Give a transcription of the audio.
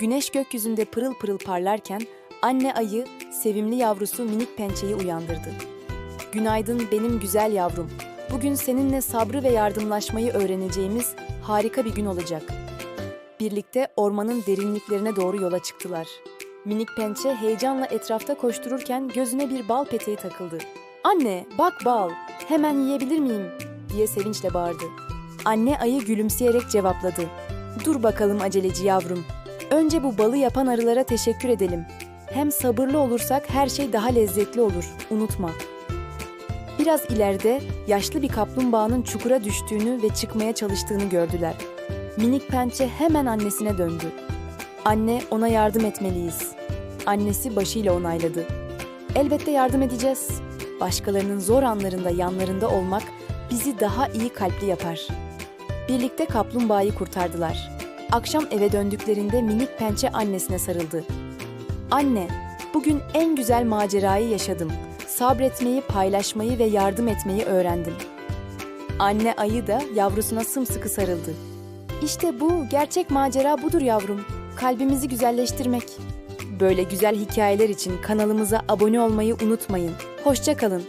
Güneş gökyüzünde pırıl pırıl parlarken anne ayı sevimli yavrusu minik pençeyi uyandırdı. Günaydın benim güzel yavrum. Bugün seninle sabrı ve yardımlaşmayı öğreneceğimiz harika bir gün olacak. Birlikte ormanın derinliklerine doğru yola çıktılar. Minik pençe heyecanla etrafta koştururken gözüne bir bal peteği takıldı. Anne, bak bal. Hemen yiyebilir miyim? diye sevinçle bağırdı. Anne ayı gülümseyerek cevapladı. Dur bakalım aceleci yavrum. Önce bu balı yapan arılara teşekkür edelim. Hem sabırlı olursak her şey daha lezzetli olur. Unutma. Biraz ileride yaşlı bir kaplumbağanın çukura düştüğünü ve çıkmaya çalıştığını gördüler. Minik pençe hemen annesine döndü. Anne, ona yardım etmeliyiz. Annesi başıyla onayladı. Elbette yardım edeceğiz. Başkalarının zor anlarında yanlarında olmak bizi daha iyi kalpli yapar. Birlikte kaplumbağayı kurtardılar. Akşam eve döndüklerinde minik pençe annesine sarıldı. Anne, bugün en güzel macerayı yaşadım. Sabretmeyi, paylaşmayı ve yardım etmeyi öğrendim. Anne ayı da yavrusuna sımsıkı sarıldı. İşte bu, gerçek macera budur yavrum. Kalbimizi güzelleştirmek. Böyle güzel hikayeler için kanalımıza abone olmayı unutmayın. Hoşça kalın.